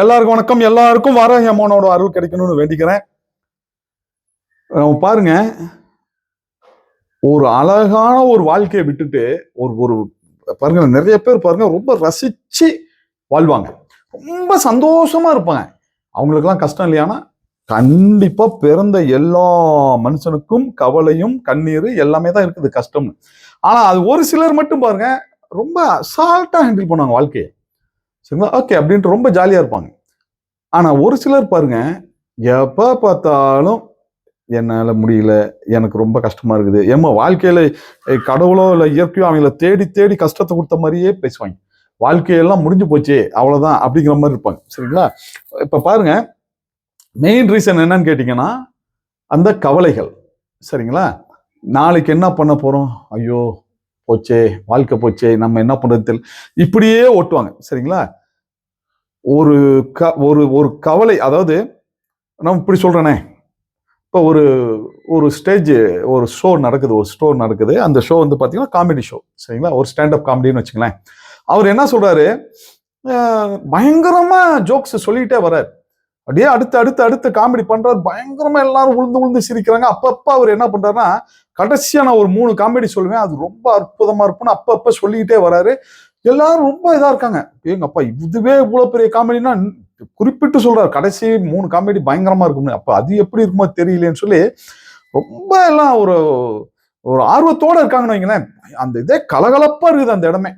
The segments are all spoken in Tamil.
எல்லாருக்கும் வணக்கம். எல்லாருக்கும் வர அம்மனோட அருள் கிடைக்கணும்னு வேண்டிக்கிறேன். பாருங்க. ஒரு அழகான ஒரு வாழ்க்கையை விட்டுட்டு ஒரு ஒரு பாருங்க நிறைய பேர் பாருங்க ரொம்ப ரசிச்சு வாழ்வாங்க. ரொம்ப சந்தோஷமா இருப்பாங்க. அவங்களுக்கெல்லாம் கஷ்டம் இல்லையானா கண்டிப்பா பிறந்த எல்லா மனுஷனுக்கும் கவலையும் கண்ணீர் எல்லாமே தான் இருக்குது கஷ்டம்னு. ஆனா அது ஒரு சிலர் மட்டும் பாருங்க ரொம்ப அசால்ட்டா ஹேண்டில் பண்ணுவாங்க வாழ்க்கையை. சரிங்களா ஓகே அப்படின்ட்டு ரொம்ப ஜாலியாக இருப்பாங்க. ஆனால் ஒரு சிலர் பாருங்க எப்போ பார்த்தாலும் என்னால் முடியல எனக்கு ரொம்ப கஷ்டமாக இருக்குது. ஏமா வாழ்க்கையில் கடவுளோ இல்லை இயற்கையோ அவங்கள தேடி தேடி கஷ்டத்தை கொடுத்த மாதிரியே பேசுவாங்க. வாழ்க்கையெல்லாம் முடிஞ்சு போச்சு அவ்வளோதான் அப்படிங்கிற மாதிரி இருப்பாங்க. சரிங்களா? இப்போ பாருங்க மெயின் ரீசன் என்னன்னு கேட்டிங்கன்னா அந்த கவலைகள். சரிங்களா? நாளைக்கு என்ன பண்ண போகிறோம் ஐயோ போச்சே வாழ்க்கை போச்சே நம்ம என்ன பண்ணுறது தெரியல. இப்படியே ஓட்டுவாங்க. சரிங்களா? ஒரு க ஒரு ஒரு கவலை அதாவது நான் இப்படி சொல்கிறேனே இப்போ ஒரு ஒரு ஸ்டேஜ் ஒரு ஷோ நடக்குது ஒரு ஸ்டோர் நடக்குது. அந்த ஷோ வந்து பார்த்தீங்கன்னா காமெடி ஷோ சரிங்களா? ஒரு ஸ்டாண்டப் காமெடின்னு வச்சுங்களேன் அவர் என்ன சொல்கிறாரு பயங்கரமாக ஜோக்ஸ் சொல்லிகிட்டே வர்றாரு. அப்படியே அடுத்து அடுத்து அடுத்து காமெடி பண்ணுறாரு பயங்கரமாக எல்லாரும் உளுந்து உளுந்து சிரிக்கிறாங்க. அப்பப்போ அவர் என்ன பண்ணுறாருன்னா கடைசியாக நான் ஒரு மூணு காமெடி சொல்லுவேன். அது ரொம்ப அற்புதமாக இருக்கும்னு அப்பப்போ சொல்லிக்கிட்டே வராரு எல்லாரும் ரொம்ப இதா இருக்காங்க. எங்க அப்பா இதுவே இவ்வளவு பெரிய காமெடினா குறிப்பிட்டு சொல்றாரு. கடைசி மூணு காமெடி பயங்கரமா இருக்கும்னு. அப்ப அது எப்படி இருக்குமோ தெரியலேன்னு சொல்லி ரொம்ப எல்லாம் ஒரு ஒரு ஆர்வத்தோட இருக்காங்கன்னு வைங்களேன். அந்த இதே கலகலப்பா இருக்குது அந்த இடமே.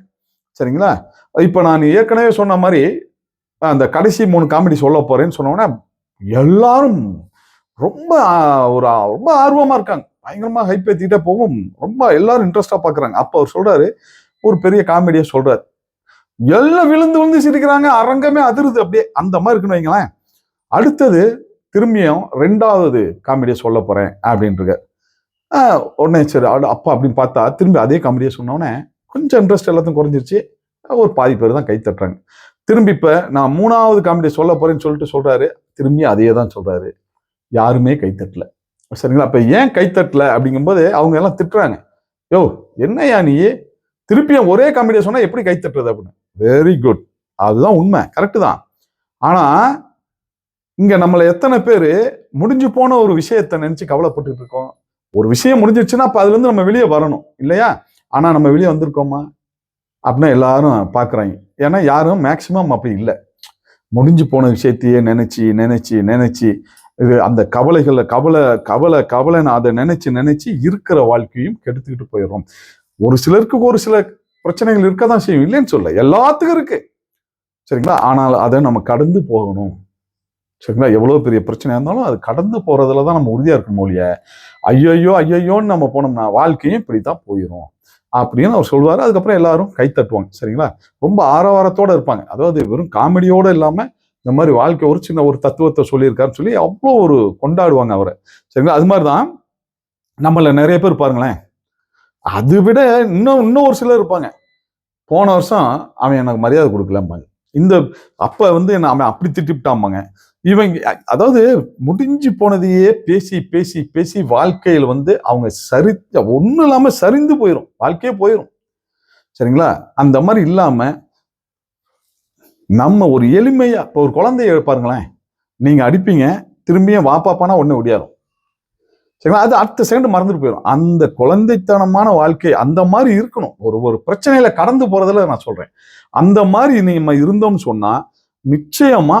சரிங்களா? இப்ப நான் ஏற்கனவே சொன்ன மாதிரி அந்த கடைசி மூணு காமெடி சொல்ல போறேன்னு சொன்ன எல்லாரும் ரொம்ப ஒரு ரொம்ப ஆர்வமா இருக்காங்க. பயங்கரமா ஹைப் ஏற்றிக்கிட்டே போகும். ரொம்ப எல்லாரும் இன்ட்ரெஸ்டா பாக்குறாங்க. அப்ப அவர் சொல்றாரு ஒரு பெரிய காமெடியை சொல்றாரு. எல்லாம் விழுந்து விழுந்து சிரிக்கிறாங்க அரங்கமே அதிருது அப்படியே. அந்த மாதிரி இருக்குன்னு வைங்களேன். அடுத்தது திரும்பியும் ரெண்டாவது காமெடியை சொல்ல போறேன் அப்படின்ட்டு உடனே சரி அப்பா அப்படின்னு பார்த்தா திரும்பி அதே காமெடியை சொன்னோடனே கொஞ்சம் இன்ட்ரெஸ்ட் எல்லாத்தையும் குறைஞ்சிருச்சு. ஒரு பாதி பேர் தான் கை தட்டுறாங்க. திரும்பி இப்போ நான் மூணாவது காமெடி சொல்ல போறேன்னு சொல்லிட்டு சொல்றாரு. திரும்பி அதே தான் சொல்றாரு. யாருமே கை தட்டல. சரிங்களா? அப்போ ஏன் கை தட்டல அப்படிங்கும்போது அவங்க எல்லாம் திட்டுறாங்க. யோ என்னய்யா நீ? திருப்பியும் ஒரே காமெடியை சொன்னா எப்படி கை தட்டுறது அப்படின்னு? வெரி குட் அதுதான் உண்மை. கரெக்டு தான். ஆனா இங்க நம்மளை எத்தனை பேர் முடிஞ்சு போன ஒரு விஷயத்தை நினைச்சு கவலைப்பட்டுட்டு இருக்கோம். ஒரு விஷயம் முடிஞ்சிருச்சுன்னா அப்ப அதுல இருந்து நம்ம வெளியே வரணும். இல்லையா? ஆனா நம்ம வெளியே வந்திருக்கோமா? அப்படின்னா எல்லாரும் பாக்குறாங்க ஏன்னா யாரும் மேக்சிமம் அப்படி இல்லை. முடிஞ்சு போன விஷயத்தையே நினைச்சு நினைச்சு நினைச்சு இது அந்த கவலைகளை கவலை கவலை கவலைன்னு அதை நினைச்சு நினைச்சு இருக்கிற வாழ்க்கையும் கெடுத்துக்கிட்டு போயிடுறோம். ஒரு சிலருக்கு ஒரு சில பிரச்சனைகள் இருக்க தான் செய்யும். இல்லைன்னு சொல்ல எல்லாத்துக்கும் இருக்கு. சரிங்களா? ஆனால் அதை நம்ம கடந்து போகணும். சரிங்களா? எவ்வளோ பெரிய பிரச்சனையாக இருந்தாலும் அது கடந்து போகிறதுல தான் நம்ம உறுதியாக இருக்கணும் ஒழிய ஐயையோ ஐயையோன்னு நம்ம போனோம்னா வாழ்க்கையும் இப்படி தான் போயிடும் அப்படின்னு அவர் சொல்வார். அதுக்கப்புறம் எல்லாரும் கை தட்டுவாங்க. சரிங்களா? ரொம்ப ஆரவாரத்தோடு இருப்பாங்க. அதாவது வெறும் காமெடியோட இல்லாமல் இந்த மாதிரி வாழ்க்கை ஒரு சின்ன ஒரு தத்துவத்தை சொல்லியிருக்காருன்னு சொல்லி அவ்வளோ ஒரு கொண்டாடுவாங்க அவரை. சரிங்களா? அது மாதிரி தான் நம்மள நிறைய பேர் பாருங்களேன். அது விட இன்னும் இன்னும் ஒரு சிலர் இருப்பாங்க. போன வருஷம் அவன் எனக்கு மரியாதை கொடுக்கலம்பாங்க. இந்த அப்போ வந்து என்ன அவன் அப்படி திட்டிவிட்டாம்பாங்க. இவங்க அதாவது முடிஞ்சு போனதையே பேசி பேசி பேசி வாழ்க்கையில் வந்து அவங்க சரி ஒன்றும் இல்லாமல் சரிந்து போயிடும் வாழ்க்கையே போயிடும் சரிங்களா? அந்த மாதிரி இல்லாமல் நம்ம ஒரு எளிமையாக இப்போ ஒரு குழந்தைய பாருங்களேன். நீங்கள் அடிப்பீங்க திரும்பியும் வாப்பாப்பானா ஒன்று ஒடியாரும். சரிங்களா? அது அடுத்த செகண்ட் மறந்துட்டு போயிடும் அந்த குழந்தைத்தனமான வாழ்க்கை அந்த மாதிரி இருக்கணும். ஒரு ஒரு பிரச்சனையில கடந்து போறதுல நான் சொல்றேன். அந்த மாதிரி நம்ம இருந்தோம்னு சொன்னா நிச்சயமா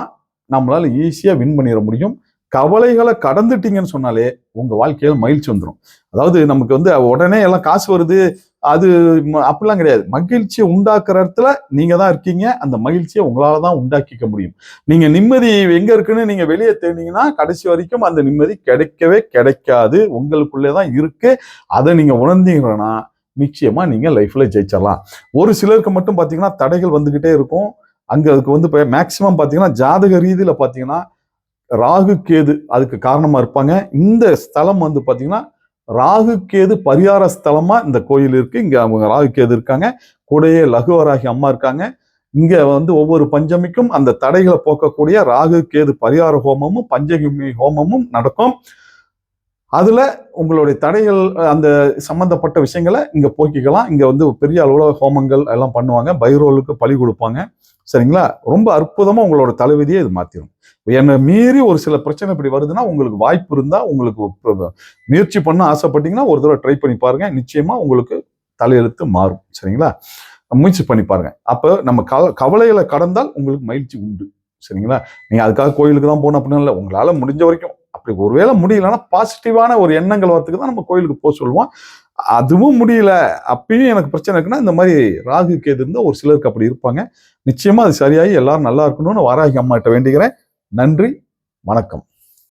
நம்மளால ஈஸியா வின் பண்ணிட முடியும். கவலைகளை கடந்துட்டீங்கன்னு சொன்னாலே உங்க வாழ்க்கையில மகிழ்ச்சி வந்துடும் அதாவது நமக்கு வந்து உடனே எல்லாம் காசு வருது அது அப்படிலாம் கிடையாது. மகிழ்ச்சியை உண்டாக்குற இடத்துல நீங்க தான் இருக்கீங்க. அந்த மகிழ்ச்சியை உங்களால தான் உண்டாக்கிக்க முடியும். நீங்க நிம்மதி எங்க இருக்குன்னு நீங்க வெளியே தேடினீங்கன்னா கடைசி வரைக்கும் அந்த நிம்மதி கிடைக்கவே கிடைக்காது. உங்களுக்குள்ளே தான் இருக்கு. அதை நீங்க உணர்ந்தீங்கன்னா நிச்சயமா நீங்க லைஃப்ல ஜெயிச்சிடலாம் ஒரு சிலருக்கு மட்டும் பாத்தீங்கன்னா தடைகள் வந்துகிட்டே இருக்கும். அங்க அதுக்கு வந்து மேக்சிமம் பாத்தீங்கன்னா ஜாதக ரீதியில பாத்தீங்கன்னா ராகு கேது அதுக்கு காரணமாக இருப்பாங்க. இந்த ஸ்தலம் வந்து பார்த்தீங்கன்னா ராகு கேது பரிகார ஸ்தலமா இந்த கோயில் இருக்கு. இங்க அவங்க ராகு கேது இருக்காங்க. கூடயே லகுவராகி அம்மா இருக்காங்க. இங்க வந்து ஒவ்வொரு பஞ்சமிக்கும் அந்த தடைகளை போக்கக்கூடிய ராகு கேது பரிகார ஹோமமும் பஞ்சகுமி ஹோமமும் நடக்கும். அதுல உங்களுடைய தடைகள் அந்த சம்பந்தப்பட்ட விஷயங்களை இங்க போக்கிக்கலாம். இங்க வந்து பெரிய அளவுல ஹோமங்கள் எல்லாம் பண்ணுவாங்க. பைரோலுக்கு பலி கொடுப்பாங்க. சரிங்களா? ரொம்ப அற்புதமாக உங்களோட தலைவிதியை இது மாற்றிடும் என்னை மீறி ஒரு சில பிரச்சனை இப்படி வருதுன்னா உங்களுக்கு வாய்ப்பு இருந்தால் உங்களுக்கு முயற்சி பண்ண ஆசைப்பட்டீங்கன்னா ஒரு தடவை ட்ரை பண்ணி பாருங்க. நிச்சயமாக உங்களுக்கு தலையெழுத்து மாறும். சரிங்களா? முயற்சி பண்ணி பாருங்க. அப்போ நம்ம கவ கவலைகளை கடந்தால் உங்களுக்கு மகிழ்ச்சி உண்டு. சரிங்களா? நீங்கள் அதுக்காக கோயிலுக்கு தான் போகணும் அப்படின்னு இல்லை. உங்களால் முடிஞ்ச வரைக்கும். அப்படி ஒருவேளை முடியலன்னா பாசிட்டிவான ஒரு எண்ணங்கள் வரத்துக்கு தான் நம்ம கோயிலுக்கு போக சொல்லுவோம். அதுவும் முடியல. அப்பயும் எனக்கு பிரச்சனை இருக்குன்னா இந்த மாதிரி ராகு கேது இருந்தால் ஒரு சிலருக்கு அப்படி இருப்பாங்க. நிச்சயமா அது சரியாகி எல்லாரும் நல்லா இருக்கணும்னு வாராகி அம்மாட்ட வேண்டிக்கிறேன் நன்றி. வணக்கம்.